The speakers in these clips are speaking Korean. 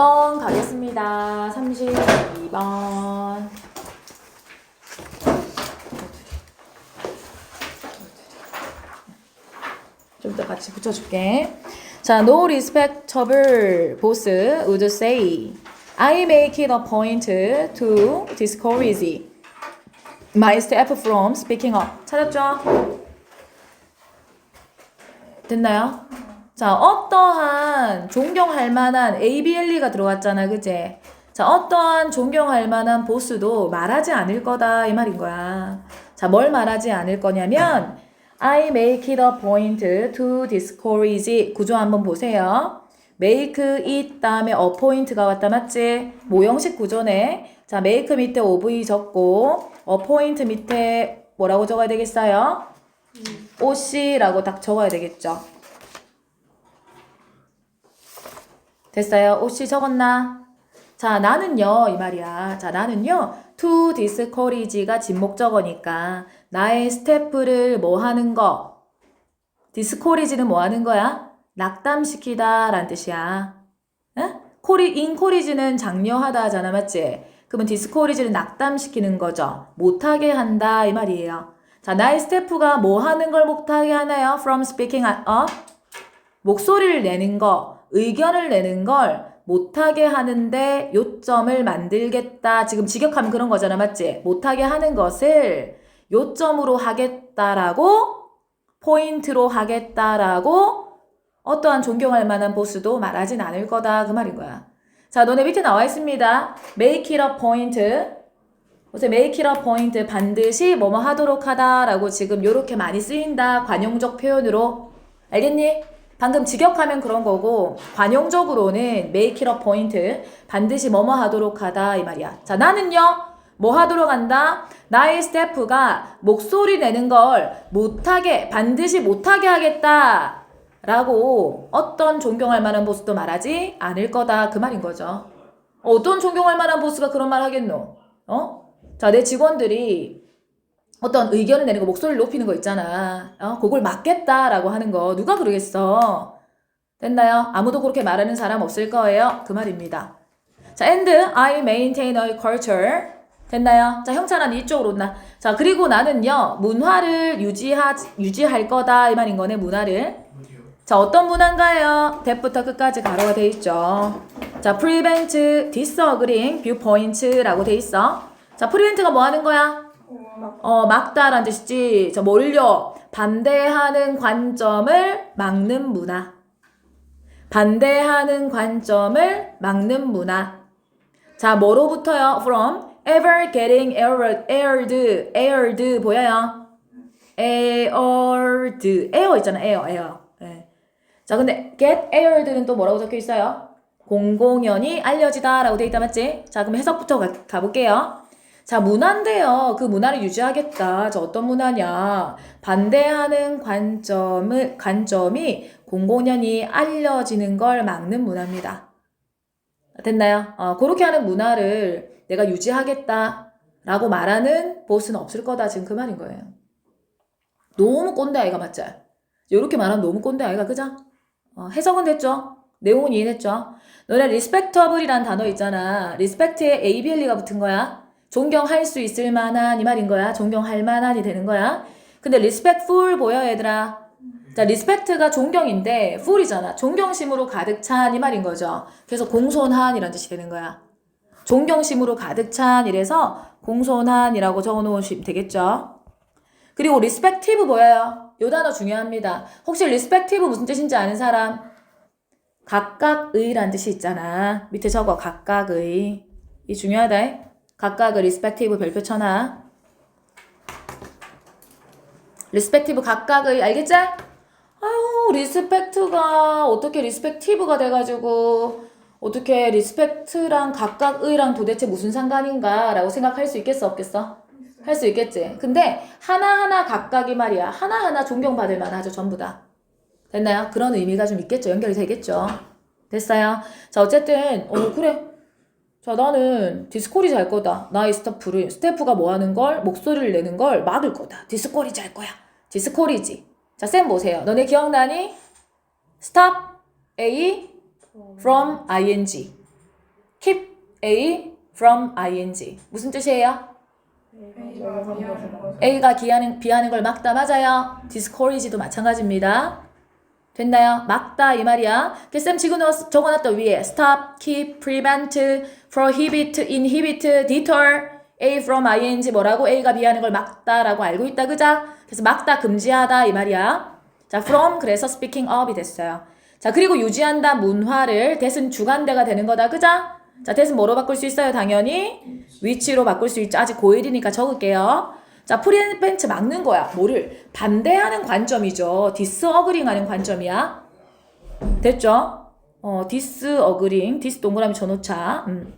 32번 가겠습니다. 32번. 좀 더 같이 붙여줄게. 자, no respectable boss would say, I make it a point to discourage my staff from speaking up. 찾았죠? 됐나요? 자, 어떠한 존경할 만한 ABLE가 들어왔잖아, 그제? 자, 어떠한 존경할 만한 보스도 말하지 않을 거다, 이 말인 거야. 자, 뭘 말하지 않을 거냐면, I make it a point to discourage. 구조 한번 보세요. make it 다음에 a point가 왔다, 맞지? 모형식 구조네. 자, make 밑에 OV 적고, a point 밑에 뭐라고 적어야 되겠어요? OC라고 딱 적어야 되겠죠. 됐어요? OC 적었나? 자, 나는요, 이 말이야. 자, 나는요, to discourage가 진목적어니까, 나의 스태프를 뭐 하는 거? discourage는 뭐 하는 거야? 낙담시키다 라는 뜻이야. 응? 코리, encourage는 장려하다 하잖아, 맞지? 그러면 discourage는 낙담시키는 거죠. 못하게 한다, 이 말이에요. 자, 나의 스태프가 뭐 하는 걸 못하게 하나요? From speaking up? 목소리를 내는 거, 의견을 내는 걸 못하게 하는데 요점을 만들겠다. 지금 직역하면 그런 거잖아, 맞지? 못하게 하는 것을 요점으로 하겠다라고, 포인트로 하겠다라고, 어떠한 존경할 만한 보스도 말하진 않을 거다. 그 말인 거야. 자, 너네 밑에 나와 있습니다. Make it a point. 보세요. make it a point. 반드시 뭐뭐 하도록 하다라고 지금 요렇게 많이 쓰인다. 관용적 표현으로. 알겠니? 방금 직역하면 그런 거고 관용적으로는 make it a point. 반드시 뭐뭐 하도록 하다 이 말이야. 자, 나는요. 뭐 하도록 한다? 나의 스태프가 목소리 내는 걸 못하게 반드시 못하게 하겠다. 라고 어떤 존경할 만한 보스도 말하지 않을 거다 그 말인 거죠. 어떤 존경할 만한 보스가 그런 말 하겠노? 어? 자, 내 직원들이 어떤 의견을 내는 거, 목소리를 높이는 거 있잖아. 어? 그걸 막겠다라고 하는 거 누가 그러겠어? 됐나요? 아무도 그렇게 말하는 사람 없을 거예요. 그 말입니다. 자, and I maintain a culture. 됐나요? 자, 형찬아, 이쪽으로 온나. 자, 그리고 나는요, 문화를 유지하, 유지할 거다. 이 말인 거네, 문화를. 자, 어떤 문화인가요? 대부터 끝까지 가로가 돼 있죠. 자, prevent disagreeing viewpoints라고 돼 있어. 자, prevent가 뭐 하는 거야? 어, 막다라는 뜻이지. 자, 뭘요? 반대하는 관점을 막는 문화. 반대하는 관점을 막는 문화. 자, 뭐로부터요? From ever getting aired, aired, aired 보여요? aired, air 있잖아, air, air. 예. 자, 근데 get aired는 또 뭐라고 적혀 있어요? 공공연히 알려지다라고 돼 있다 맞지? 자, 그럼 해석부터 가, 가볼게요. 자, 문화인데요. 그 문화를 유지하겠다. 저 어떤 문화냐? 반대하는 관점을 관점이 공공연히 알려지는 걸 막는 문화입니다. 됐나요? 어, 그렇게 하는 문화를 내가 유지하겠다 라고 말하는 보스는 없을 거다. 지금 그 말인 거예요. 너무 꼰대 아이가 맞죠? 이렇게 말하면 너무 꼰대 아이가 그죠? 어, 해석은 됐죠? 내용은 이해됐죠? 너네 respectable이란 단어 있잖아. respect에 ABLE가 붙은 거야. 존경할 수 있을 만한 이 말인 거야. 존경할 만한이 되는 거야. 근데 respectful 보여 얘들아? 자, respect가 존경인데 ful이잖아. 존경심으로 가득 찬 이 말인 거죠. 그래서 공손한 이란 뜻이 되는 거야. 존경심으로 가득 찬 이래서 공손한이라고 적어 놓으시면 되겠죠. 그리고 respective 보여요. 요 단어 중요합니다. 혹시 respective 무슨 뜻인지 아는 사람? 각각의란 뜻이 있잖아. 밑에 적어 각각의. 이 중요하다. 각각의 respective 별표 쳐놔. respective 각각의 알겠지? 아유 respect가 어떻게 respective가 돼가지고 어떻게 respect랑 각각의랑 도대체 무슨 상관인가 라고 생각할 수 있겠어 없겠어? 할 수 있겠지. 근데 하나하나 각각이 말이야. 하나하나 존경받을 만하죠. 전부 다. 됐나요? 그런 의미가 좀 있겠죠. 연결이 되겠죠. 됐어요. 자, 어쨌든, 어, 그래. 자, 나는 디스코리지 할 거다. 나의 스태프를, 스태프가 뭐 하는 걸, 목소리를 내는 걸 막을 거다. 디스코리지 할 거야. 디스코리지. 자, 쌤 보세요. 너네 기억나니? stop, A, from, ing. keep A from ing. 무슨 뜻이에요? A가 기하는, 비하는 걸 막다 맞아요. discourage도 마찬가지입니다. 됐나요? 막다 이 말이야. 쌤 지금 적어놨다 위에 stop, keep, prevent, prohibit, inhibit, deter, A from ing 뭐라고 A가 비하는 걸 막다라고 알고 있다 그자? 그래서 막다 금지하다 이 말이야. 자 from 그래서 speaking of이 됐어요. 자 그리고 유지한다 문화를 대신 주간대가 되는 거다 그자? 자 대신 뭐로 바꿀 수 있어요? 당연히 위치로 바꿀 수 있죠. 아직 고1이니까 적을게요. 자, 프리벤트 막는 거야. 뭐를? 반대하는 관점이죠. 디스어그링 하는 관점이야. 됐죠? 어, 디스어그링. 디스 동그라미 쳐놓자. 음.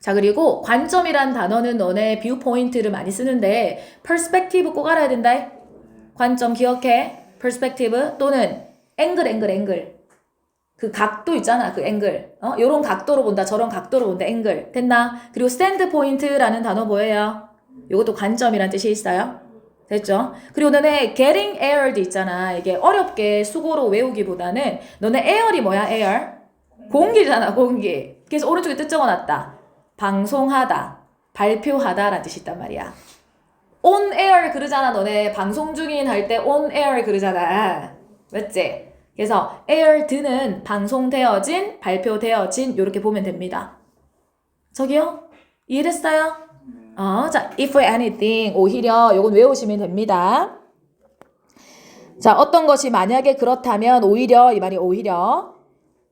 자, 그리고 관점이란 단어는 너네 뷰 포인트를 많이 쓰는데, perspective 꼭 알아야 된다. 관점 기억해. perspective 또는 앵글, 앵글, 앵글. 그 각도 있잖아, 그 앵글. 어, 요런 각도로 본다, 저런 각도로 본다, 앵글. 됐나? 그리고 스탠드 포인트라는 단어 뭐예요? 요것도 관점이란 뜻이 있어요. 됐죠? 그리고 너네 getting aired 있잖아. 이게 어렵게 수고로 외우기보다는 너네 air이 뭐야, air? 공기잖아, 공기. 그래서 오른쪽에 뜻 적어놨다. 방송하다, 발표하다라는 뜻이 있단 말이야. on air 그러잖아, 너네 방송 중인 할 때 on air 그러잖아. 맞지? 그래서 aired는 방송되어진, 발표되어진 요렇게 보면 됩니다. 저기요? 이해됐어요? 어, 자, if anything 오히려 요건 외우시면 됩니다. 자, 어떤 것이 만약에 그렇다면 오히려 이 말이 오히려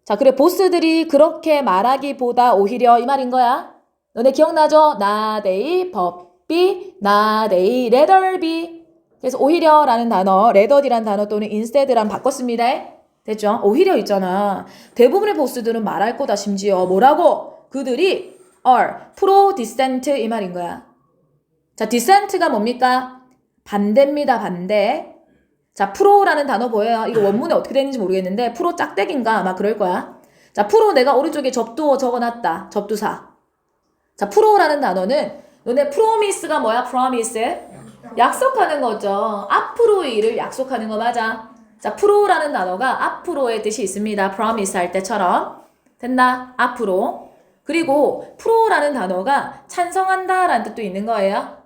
자, 그래 보스들이 그렇게 말하기보다 오히려 이 말인 거야. 너네 기억나죠? 나 데이 법비 나 데이 레더비 그래서 오히려라는 단어, 레더디란 단어 또는 instead란 바꿨습니다. 됐죠? 오히려 있잖아. 대부분의 보스들은 말할 거다 심지어 뭐라고? 그들이 are pro dissent 이 말인 거야. 자, dissent가 뭡니까? 반대입니다. 반대. 자, 프로라는 단어 보여요. 이거 원문에 어떻게 되는지 모르겠는데 프로 짝대기인가 아마 그럴 거야. 자, 프로 내가 오른쪽에 접두어 적어놨다. 접두사. 자, 프로라는 단어는 너네 프로미스가 뭐야? 프로미스? 약속하는 거죠. 앞으로의 일을 약속하는 거 맞아. 자, 프로라는 단어가 앞으로의 뜻이 있습니다. promise 할 때처럼. 됐나? 앞으로. 그리고 프로라는 단어가 찬성한다 라는 뜻도 있는 거예요.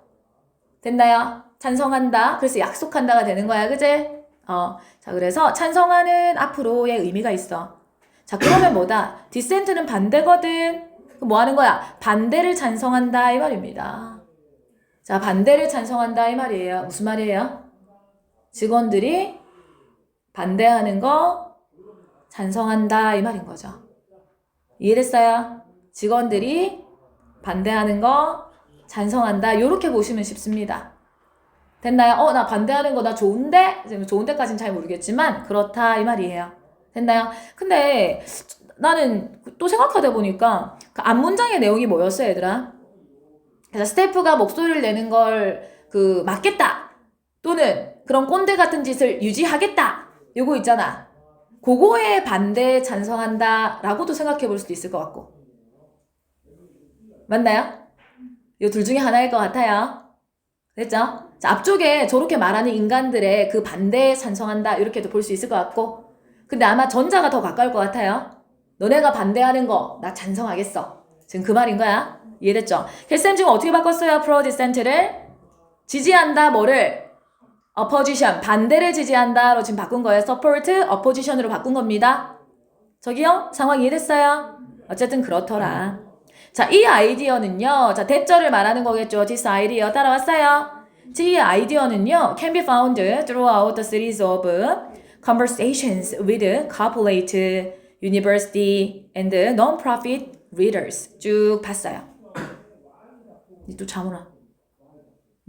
됐나요? 찬성한다. 그래서 약속한다가 되는 거야. 그제? 어. 자, 그래서 찬성하는 앞으로의 의미가 있어. 자, 그러면 뭐다? 디센트는 반대거든. 뭐 하는 거야? 반대를 찬성한다. 이 말입니다. 자, 반대를 찬성한다. 이 말이에요. 무슨 말이에요? 직원들이 반대하는 거 찬성한다. 이 말인 거죠. 이해됐어요? 직원들이 반대하는 거 찬성한다. 요렇게 보시면 쉽습니다. 됐나요? 어, 나 반대하는 거 나 좋은데? 좋은데까지는 잘 모르겠지만 그렇다 이 말이에요. 됐나요? 근데 나는 또 생각하다 보니까 그 앞문장의 내용이 뭐였어요, 얘들아? 그래서 스태프가 목소리를 내는 걸 그 막겠다 또는 그런 꼰대 같은 짓을 유지하겠다 요거 있잖아. 그거에 반대 찬성한다 라고도 생각해 볼 수도 있을 것 같고. 맞나요? 이 둘 중에 하나일 것 같아요. 됐죠? 자, 앞쪽에 저렇게 말하는 인간들의 그 반대에 찬성한다 이렇게도 볼 수 있을 것 같고 근데 아마 전자가 더 가까울 것 같아요. 너네가 반대하는 거 나 찬성하겠어. 지금 그 말인 거야. 이해됐죠? 헬쌤 지금 어떻게 바꿨어요? 프로 디센트를 지지한다 뭐를 opposition 반대를 지지한다로 지금 바꾼 거예요. support opposition으로 바꾼 겁니다. 저기요? 상황 이해됐어요? 어쨌든 그렇더라. 자, 이 아이디어는요. 자, 대절을 말하는 거겠죠. This idea 따라왔어요. 자, 이 아이디어는요. can be found throughout the series of conversations with corporate, university, and non-profit readers. 쭉 봤어요. 니또 자모라.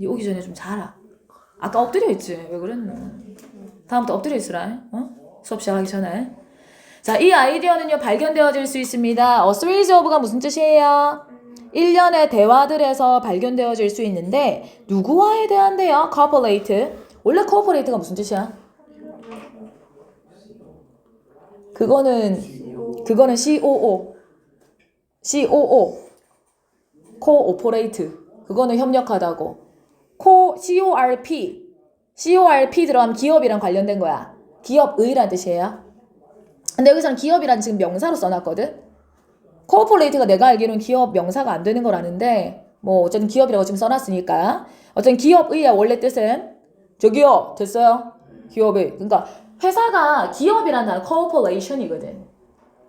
니 오기 전에 좀 자라. 아까 엎드려 있지. 왜 그랬노? 다음부터 엎드려 있으라. 어? 수업 시작하기 전에. 자, 이 아이디어는요, 발견되어질 수 있습니다. 어, series of가 무슨 뜻이에요? 일련의 대화들에서 발견되어질 수 있는데, 누구와에 대한데요? corporate. 원래 corporate가 무슨 뜻이야? 그거는, 그거는 COO. COO. cooperate. 그거는 협력하다고. co, CORP. CORP 들어가면 기업이랑 관련된 거야. 기업의란 뜻이에요. 근데 여기서는 기업이란 지금 명사로 써놨거든. 코어포레이트가 내가 알기로는 기업 명사가 안 되는 걸 아는데 뭐 어쨌든 기업이라고 지금 써놨으니까. 어쨌든 기업의야 원래 뜻은 저기요 됐어요? 기업의. 그러니까 회사가 기업이라는 단어 corporation이거든.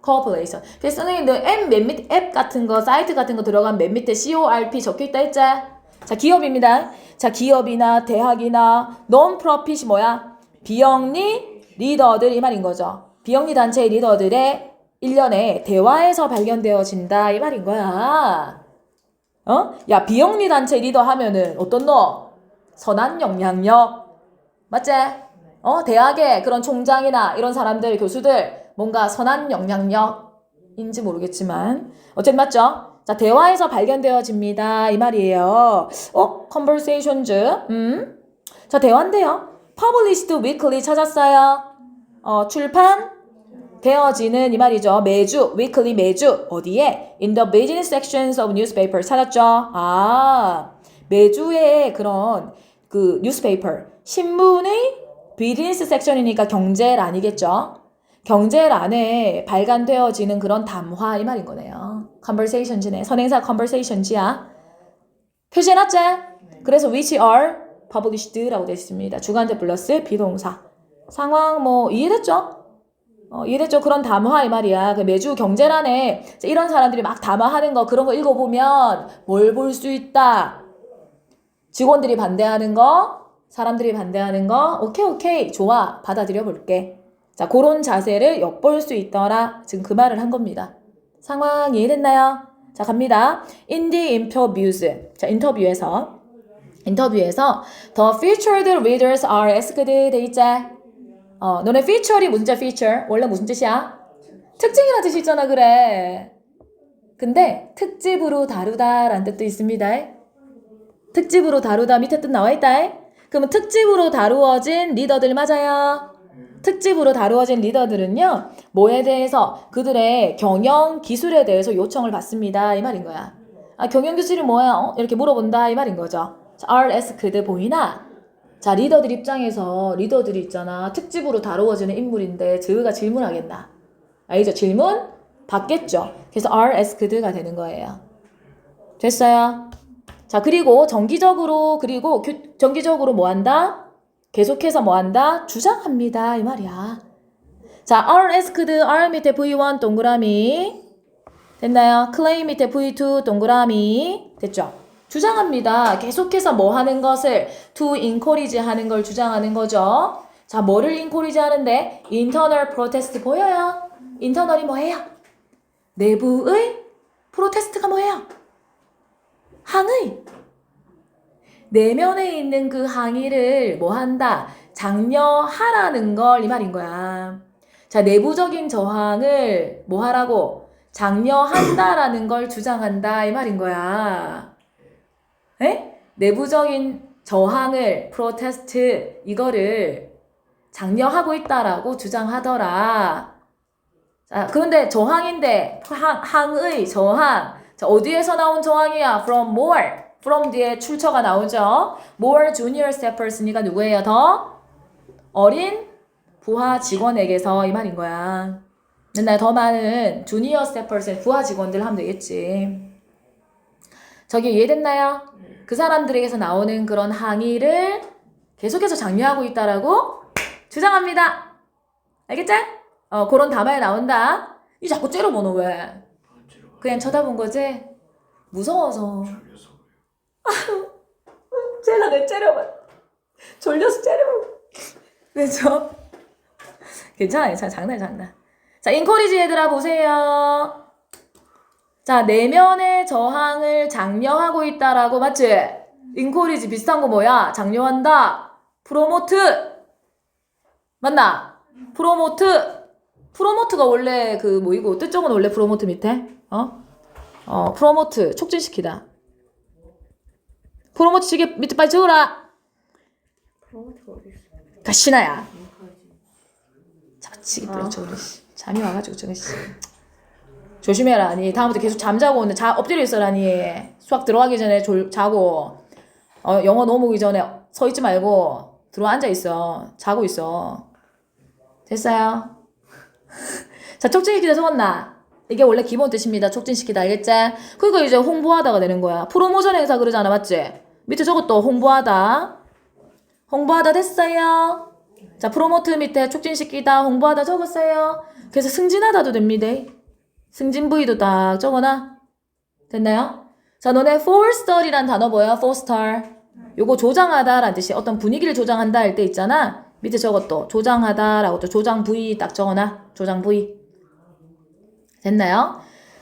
corporation. 그래서 선생님들 앱 맨 밑 앱 같은 거 사이트 같은 거 들어가면 맨 밑에 corp 적혀있다 했지? 자 기업입니다. 자 기업이나 대학이나 non-profit이 뭐야? 비영리 리더들 이 말인 거죠 비영리 단체의 리더들의 일련의 대화에서 발견되어진다 이 말인 거야. 어? 야 비영리 단체 리더 하면은 어떤 너? 선한 영향력 맞지? 어 대학의 그런 총장이나 이런 사람들 교수들 뭔가 선한 영향력인지 모르겠지만 어쨌든 맞죠? 자 대화에서 발견되어집니다 이 말이에요. 어 conversations 음? 자 대화인데요. published weekly 찾았어요. 어 출판 되어지는 이 말이죠. 매주, weekly 매주 어디에? In the business sections of newspaper 찾았죠. 아 매주의 그런 그 newspaper 신문의 비즈니스 섹션이니까 경제란이겠죠. 경제란에 발간되어지는 그런 담화 이 말인 거네요. conversations네. 선행사 conversations야. 표시해놨지? 그래서 which are published라고 되어 있습니다. 주관대 플러스 비동사. 상황 뭐 이해됐죠? 어, 이해됐죠? 그런 담화 이 말이야. 그 매주 경제란에 이런 사람들이 막 담화하는 거 그런 거 읽어보면 뭘 볼 수 있다. 직원들이 반대하는 거, 사람들이 반대하는 거, 오케이 오케이 좋아 받아들여 볼게. 자 그런 자세를 엿볼 수 있더라. 지금 그 말을 한 겁니다. 상황 이해됐나요? 자 갑니다. The interviews. 자 인터뷰에서 인터뷰에서 the featured readers are asked 돼 있지? 어, 너네 feature이 무슨 뜻이야, feature? 원래 무슨 뜻이야? 특징이라는 뜻이 있잖아, 그래. 근데 특집으로 다루다라는 뜻도 있습니다. 특집으로 다루다 밑에 뜻 나와 있다. 그러면 특집으로 다루어진 리더들 맞아요. 특집으로 다루어진 리더들은요, 뭐에 대해서 그들의 경영 기술에 대해서 요청을 받습니다. 이 말인 거야. 아, 경영 기술이 뭐야? 어? 이렇게 물어본다. 이 말인 거죠. 자, are asked 보이나? 자, 리더들 입장에서 리더들이 있잖아. 특집으로 다루어지는 인물인데 저희가 질문하겠나? 알죠? 질문 받겠죠. 그래서 are asked가 되는 거예요. 됐어요? 자, 그리고 정기적으로 그리고 교- 정기적으로 뭐 한다? 계속해서 뭐 한다? 주장합니다. 이 말이야. 자, are asked, are 밑에 V1 동그라미. 됐나요? claim 밑에 V2 동그라미. 됐죠? 주장합니다. 계속해서 뭐 하는 것을 to encourage 하는 걸 주장하는 거죠. 자, 뭐를 encourage 하는데? internal protest 보여요? internal이 뭐예요? 내부의 프로테스트가 뭐예요? 항의. 내면에 있는 그 항의를 뭐 한다? 장려하라는 걸 이 말인 거야. 자, 내부적인 저항을 뭐 하라고? 장려한다라는 걸 주장한다 이 말인 거야. 에? 내부적인 저항을 프로테스트 이거를 장려하고 있다라고 주장하더라. 자, 그런데 저항인데 항, 항의 저항. 자, 어디에서 나온 저항이야? From more. From 뒤에 출처가 나오죠. More junior staffers니까 누구예요? 더 어린 부하 직원에게서 이 말인 거야. 맨날 더 많은 주니어 스태퍼스 부하 직원들 하면 되겠지. 저기 이해됐나요? 그 사람들에게서 나오는 그런 항의를 계속해서 장려하고 있다라고 주장합니다. 알겠지? 어, 그런 담화에 나온다. 이 자꾸 째려보노 왜? 그냥 쳐다본 거지? 무서워서. 쟤가 내 째려봐. 졸려서 째려봐. 그죠? 괜찮아요. 자, 장난, 장난. 자, 인코리지 얘들아 보세요. 자, 내면의 저항을 장려하고 있다라고 맞지? 인코리지 비슷한 거 뭐야? 장려한다. 프로모트. 맞나? 프로모트. 프로모트가 원래 그 뭐이고 뜻정은 원래 프로모트 밑에 어? 어, 프로모트 촉진시키다. 프로모트 시계 밑에 빨리 적어라. 프로모트가 어디 있어? 가시나야. 잡치기 뿌려 씨. 잠이 와가지고 씨. 조심해라 아니 다음부터 계속 잠자고 오늘 자 엎드려 있어라니 수학 들어가기 전에 졸 자고 어 영어 넘어오기 전에 서 있지 말고 들어 앉아 있어 자고 있어 됐어요 자 기대 적었나 이게 원래 기본 뜻입니다. 촉진시키다 알겠지? 그리고 이제 홍보하다가 되는 거야. 프로모션 행사 그러잖아 맞지? 밑에 저것도 홍보하다. 홍보하다 됐어요. 자 프로모트 밑에 촉진시키다 홍보하다 적었어요. 그래서 승진하다도 됩니다. 승진 부위도 딱 적어놔. 됐나요? 자 너네 forestar이란 단어 뭐야? forestar. 요거 조장하다라는 뜻이 어떤 분위기를 조장한다 할 때 있잖아. 밑에 저것도 조장하다라고 또 조장 부위 딱 적어놔. 조장 부위. 됐나요?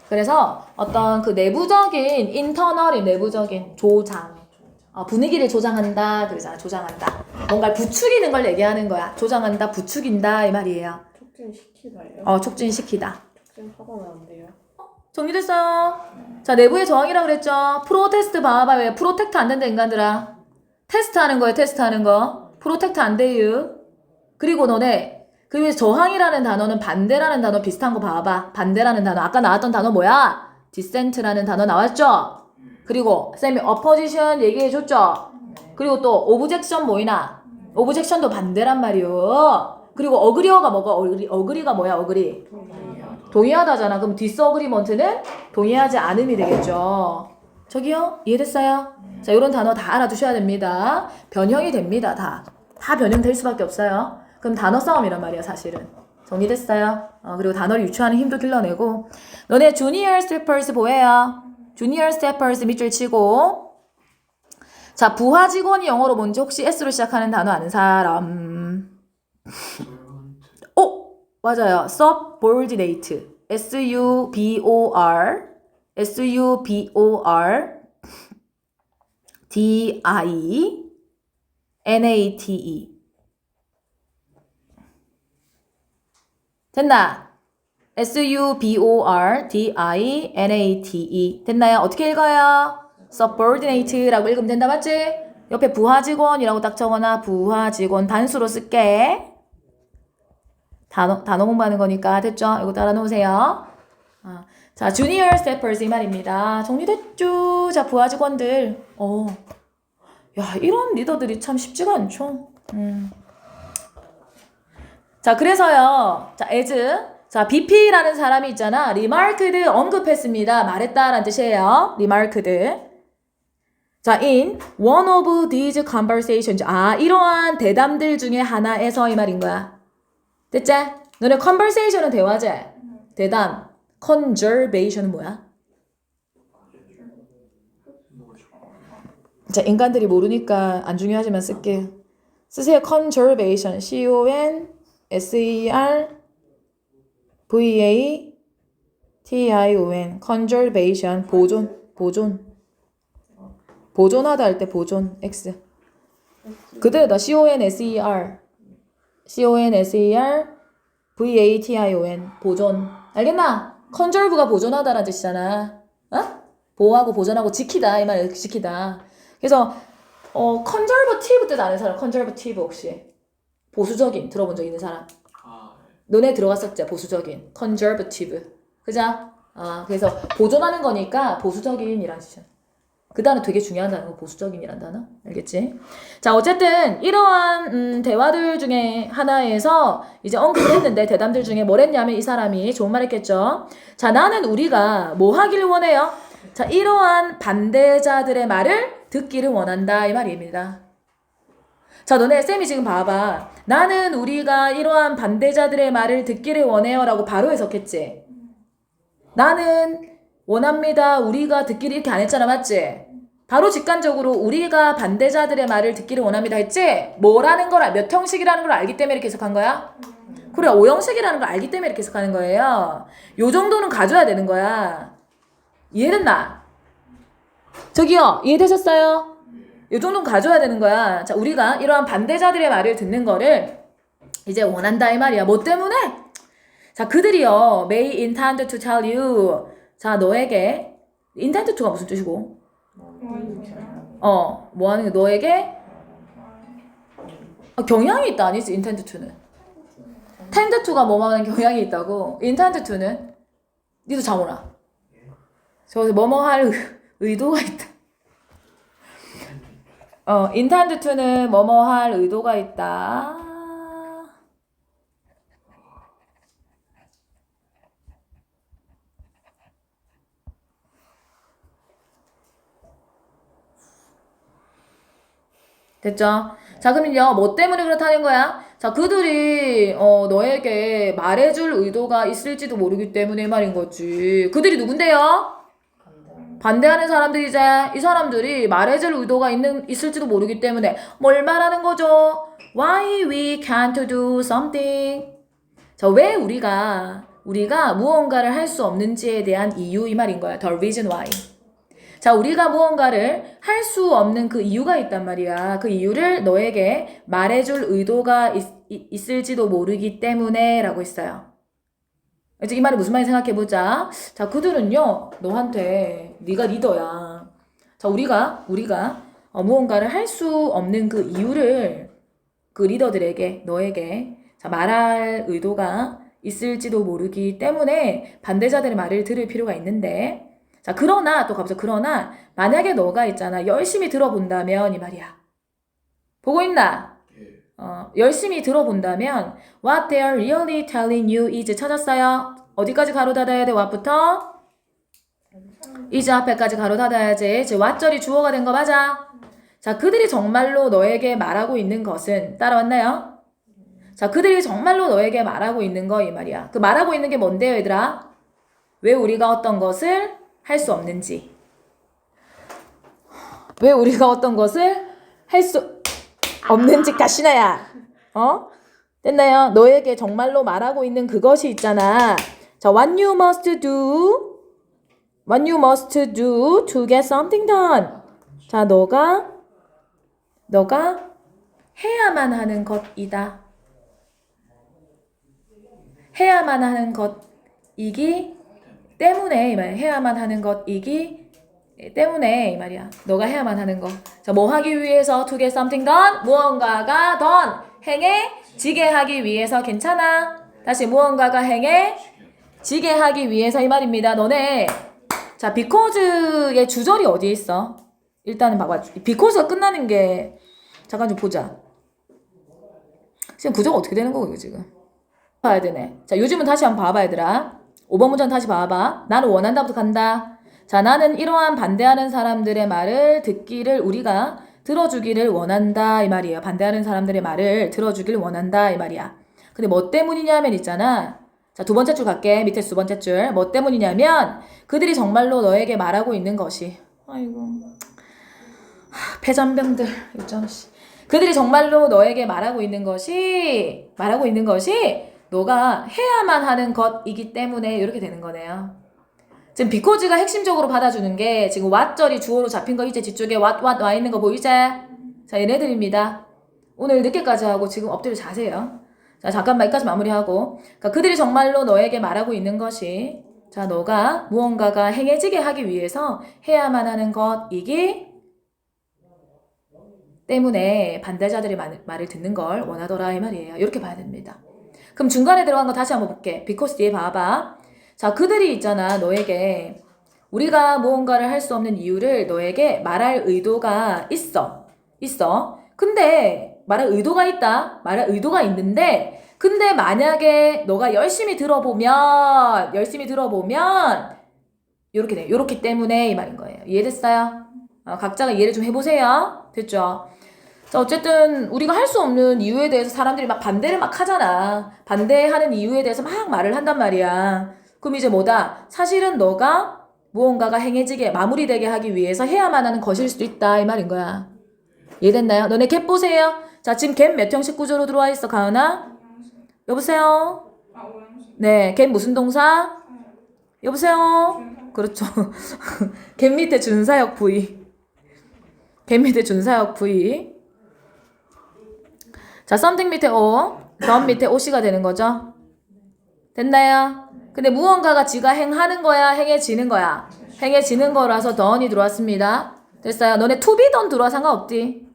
그래서 어떤 그 내부적인 인터널이 내부적인 조장 어, 분위기를 조장한다 그러잖아 조장한다 뭔가를 부추기는 걸 얘기하는 거야 조장한다 부추긴다 이 말이에요 촉진시키다요? 어 촉진시키다 촉진하다면 안 돼요? 정리됐어요. 자 내부의 저항이라고 그랬죠. 프로테스트 봐봐 왜 프로텍트 안 된다 인간들아. 테스트 하는 거예요 테스트 하는 거. 프로텍트 안 돼요 그리고 너네 그 위에 저항이라는 단어는 반대라는 단어 비슷한 거 봐봐. 반대라는 단어. 아까 나왔던 단어 뭐야? 디센트라는 단어 나왔죠? 그리고 쌤이 어포지션 얘기해줬죠? 그리고 또 오브젝션 뭐이나? 오브젝션도 반대란 말이요 그리고 어그리어가 뭐가? 어그리, 어그리가 뭐야 어그리 동의하다잖아. 그럼 디스어그리먼트는 동의하지 않음이 되겠죠. 저기요? 이해됐어요? 자, 이런 단어 다 알아두셔야 됩니다. 변형이 됩니다. 다. 다 변형될 수밖에 없어요. 그럼 단어 싸움이란 말이야, 사실은. 정리됐어요? 어, 그리고 단어를 유추하는 힘도 길러내고. 너네 주니어 스태퍼스 뭐예요? 주니어 스태퍼스 밑줄 치고. 자, 부하 직원이 영어로 뭔지 혹시 S로 시작하는 단어 아는 사람? 어? 맞아요. subordinate. S-U-B-O-R. S-U-B-O-R. D-I-N-A-T-E. 됐나? S-U-B-O-R-D-I-N-A-T-E. 됐나요? 어떻게 읽어요? subordinate라고 읽으면 된다, 맞지? 옆에 부하 직원이라고 딱 적어놔. 부하 직원 단수로 쓸게. 단어, 단어 공부하는 거니까 됐죠? 이거 따라 놓으세요. 어. 자, 주니어 스태퍼스 이 말입니다. 정리됐죠? 자, 부하 직원들. 어. 야, 이런 리더들이 참 쉽지가 않죠. 음. 자, 그래서요. 자, as. 자, BP라는 사람이 있잖아. remarked 언급했습니다. 말했다라는 뜻이에요. remarked. 자, in one of these conversations. 아, 이러한 대담들 중에 하나에서 이 말인 거야. 됐지? 너네 conversation은 대화지? 대담. conservation은 뭐야? 자, 인간들이 모르니까 안 중요하지만 쓸게. 쓰세요. conservation. C-O-N-S-E-R V-A-T-I-O-N. conservation. 보존. 보존. 보존하다 할 때 보존. X. 그대로다. C-O-N-S-E-R. C-O-N-S-E-R V-A-T-I-O-N 보존. 알겠나? 컨저브가 보존하다라는 뜻이잖아. 어? 보호하고 보존하고 지키다 이 말이야 지키다. 그래서 어 컨저버티브 뜻 아는 사람 컨저버티브 혹시? 보수적인 들어본 적 있는 사람? 너네. 들어갔었지 보수적인 컨저버티브. 그죠? 아 그래서 보존하는 거니까 보수적인이란 뜻이야 그 단어 되게 중요한 단어 보수적인이란 단어 알겠지? 자 어쨌든 이러한 음, 대화들 중에 하나에서 이제 언급을 했는데 대담들 중에 뭘 했냐면 이 사람이 좋은 말 했겠죠 자 나는 우리가 뭐 하기를 원해요? 자 이러한 반대자들의 말을 듣기를 원한다 이 말입니다 자 너네 쌤이 지금 봐봐 나는 우리가 이러한 반대자들의 말을 듣기를 원해요 라고 바로 해석했지 나는 원합니다. 우리가 듣기를 이렇게 안 했잖아, 맞지? 바로 직관적으로 우리가 반대자들의 말을 듣기를 원합니다 했지? 뭐라는 걸, 알- 몇 형식이라는 걸 알기 때문에 이렇게 해석한 거야? 그래, 오형식이라는 걸 알기 때문에 이렇게 해석하는 거예요. 요 정도는 가져야 되는 거야. 이해됐나? 저기요, 이해되셨어요? 요 정도는 가져야 되는 거야. 자, 우리가 이러한 반대자들의 말을 듣는 거를 이제 원한다 이 말이야. 뭐 때문에? 자, 그들이요. may intend to tell you. 자, 너에게 intend to가 무슨 뜻이고? 어, 뭐 하는 게 너에게 아, 경향이 있다 아니지 intend to는. tend to가 뭐 하는 경향이 있다고. intend to는 니도 자모라. 저기서 뭐뭐 할 의- 의도가 있다. 어, intend to는 뭐뭐 할 의도가 있다. 됐죠? 자, 그러면요, 뭐 때문에 그렇다는 거야? 자, 그들이, 어, 너에게 말해줄 의도가 있을지도 모르기 때문에 말인 거지. 그들이 누군데요? 반대하는 사람들이제 이 사람들이 말해줄 의도가 있는, 있을지도 모르기 때문에 뭘 말하는 거죠? Why we can't do something? 자, 왜 우리가, 우리가 무언가를 할 수 없는지에 대한 이유 이 말인 거야. The reason why. 자, 우리가 무언가를 할 수 없는 그 이유가 있단 말이야. 그 이유를 너에게 말해줄 의도가 있, 이- 있을지도 모르기 때문에 라고 했어요. 이제 이 말이 무슨 말인지 생각해보자. 자, 그들은요, 너한테, 네가 리더야. 자, 우리가, 우리가 어, 무언가를 할 수 없는 그 이유를 그 리더들에게, 너에게 자, 말할 의도가 있을지도 모르기 때문에 반대자들의 말을 들을 필요가 있는데, 자, 그러나, 또 가보자. 그러나, 만약에 너가 있잖아. 열심히 들어본다면, 이 말이야. 보고 있나? 어, 열심히 들어본다면, what they are really telling you is 찾았어요? 어디까지 가로 닫아야 돼? what부터? 이제 앞에까지 가로 닫아야지. 즉, what절이 주어가 된 거 맞아? 자, 그들이 정말로 너에게 말하고 있는 것은, 따라왔나요? 자, 그들이 정말로 너에게 말하고 있는 거, 이 말이야. 그 말하고 있는 게 뭔데요, 얘들아? 왜 우리가 어떤 것을 할 수 없는지. 왜 우리가 어떤 것을 할 수 없는지 가시나야. 어? 됐나요? 너에게 정말로 말하고 있는 그것이 있잖아. 자, what you must do. What you must do to get something done. 자, 너가 너가 해야만 하는 것이다. 해야만 하는 것이기 때문에. 해야만 하는 것이기 때문에 이 말이야. 너가 해야만 하는 거. 자, 뭐 하기 위해서 to get something done? 무언가가 done. 행해지게 하기 위해서 괜찮아. 다시 무언가가 행해지게 하기 위해서 이 말입니다. 너네 자, because의 주절이 어디에 있어? 일단은 봐봐. because가 끝나는 게 잠깐 좀 보자. 지금 구조가 어떻게 되는 거고 지금? 봐야 되네. 자, 요즘은 다시 한번 봐봐, 얘들아. 5번 문장 다시 봐봐. 나는 원한다부터 간다. 자, 나는 이러한 반대하는 사람들의 말을 듣기를 우리가 들어주기를 원한다. 이 말이에요. 반대하는 사람들의 말을 들어주기를 원한다. 이 말이야. 근데 뭐 때문이냐면 있잖아. 자, 두 번째 줄 갈게. 밑에 두 번째 줄. 뭐 때문이냐면 그들이 정말로 너에게 말하고 있는 것이. 아이고. 하, 패전병들. 일정 씨. 그들이 정말로 너에게 말하고 있는 것이 말하고 있는 것이 너가 해야만 하는 것이기 때문에 이렇게 되는 거네요. 지금 비코즈가 핵심적으로 받아주는 게 지금 왓절이 주어로 잡힌 거 이제 뒤쪽에 왓왓 와 있는 거 보이지? 자 얘네들입니다. 오늘 늦게까지 하고 지금 엎드려 자세요. 자 잠깐만 여기까지 마무리하고 그러니까 그들이 정말로 너에게 말하고 있는 것이 자 너가 무언가가 행해지게 하기 위해서 해야만 하는 것이기 때문에 반대자들의 말, 말을 듣는 걸 원하더라 이 말이에요. 이렇게 봐야 됩니다. 그럼 중간에 들어간 거 다시 한번 볼게. because 뒤에 봐봐. 자, 그들이 있잖아, 너에게. 우리가 무언가를 할 수 없는 이유를 너에게 말할 의도가 있어. 있어. 근데 말할 의도가 있다. 말할 의도가 있는데 근데 만약에 너가 열심히 들어보면 열심히 들어보면 요렇게 돼. 요렇기 때문에 이 말인 거예요. 이해됐어요? 어, 각자가 이해를 좀 해보세요. 됐죠? 자, 어쨌든 우리가 할 수 없는 이유에 대해서 사람들이 막 반대를 막 하잖아. 반대하는 이유에 대해서 막 말을 한단 말이야. 그럼 이제 뭐다? 사실은 너가 무언가가 행해지게 마무리되게 하기 위해서 해야만 하는 것일 수도 있다 이 말인 거야. 이해됐나요? 너네 갭 보세요. 자, 지금 갭 몇 형식 구조로 들어와 있어, 가은아? 여보세요? 네, 갭 무슨 동사? 여보세요? 그렇죠. 갭 밑에 준사역 부위. 갭 밑에 준사역 부위. 자, something 밑에 o, done 밑에 o씨가 되는 거죠. 됐나요? 근데 무언가가 지가 행하는 거야, 행해지는 거야. 행해지는 거라서 done이 들어왔습니다. 됐어요? 너네 to be done 들어와 상관없지.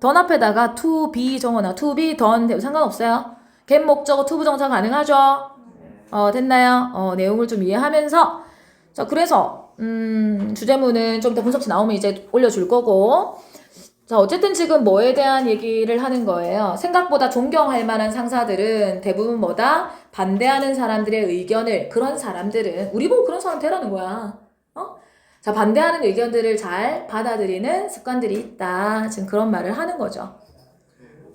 done 앞에다가 to be 정어나 to be done 상관없어요. 겟 목적어 to 부정사 가능하죠? 어, 됐나요? 어, 내용을 좀 이해하면서 자, 그래서 음, 주제문은 좀 더 분석지 나오면 이제 올려줄 거고 자, 어쨌든 지금 뭐에 대한 얘기를 하는 거예요. 생각보다 존경할 만한 상사들은 대부분 뭐다? 반대하는 사람들의 의견을, 그런 사람들은, 우리 보고 그런 사람 되라는 거야. 어? 자, 반대하는 의견들을 잘 받아들이는 습관들이 있다. 지금 그런 말을 하는 거죠.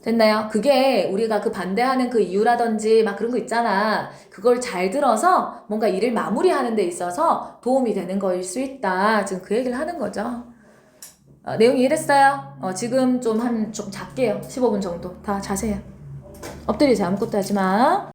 됐나요? 그게 우리가 그 반대하는 그 이유라든지 막 그런 거 있잖아. 그걸 잘 들어서 뭔가 일을 마무리하는 데 있어서 도움이 되는 거일 수 있다. 지금 그 얘기를 하는 거죠. 어, 내용이 이랬어요. 어, 지금 좀 한좀 작게요. 15분 정도. 다 자세요. 엎드리세요. 아무것도 하지 마.